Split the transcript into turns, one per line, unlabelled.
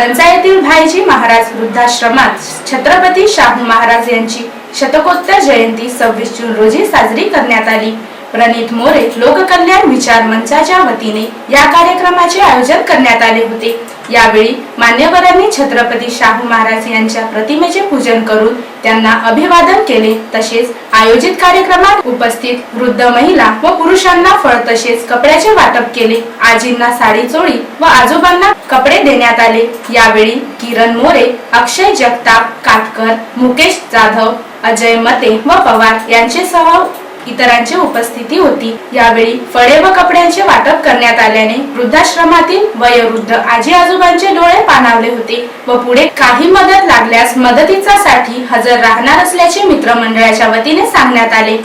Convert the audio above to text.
येथील भाईजी महाराज वृद्धाश्रमात छत्रपती शाहू महाराज यांची शतकोत्तर जयंती सव्वीस जून रोजी साजरी करण्यात आली. प्रणित मोरे लोककल्याण विचार मंचाच्या वतीने या कार्यक्रमाचे आयोजन करण्यात आले होते. यावेळी मान्यवरांनी छत्रपती शाहू महाराज यांच्या प्रतिमेचे पूजन करून त्यांना अभिवादन केले. तसेच आयोजित कार्यक्रमात उपस्थित वृद्ध महिला व पुरुषांना फळ तसेच कपड्याचे वाटप केले. आजींना साडी चोळी व आजोबांना कपडे देण्यात आले. यावेळी किरण मोरे अक्षय जगताप काटकर मुकेश जाधव अजय मते व पवार यांचे सह इतरांची उपस्थिती होती. यावेळी फळे व कपड्यांचे वाटप करण्यात आल्याने वृद्धाश्रमातील वयोवृद्ध आजी आजोबांचे डोळे पाणावले होते व पुढे काही मदत लागल्यास मदतीचा साठी हजर राहणार असल्याचे मित्रमंडळाच्या वतीने सांगण्यात आले.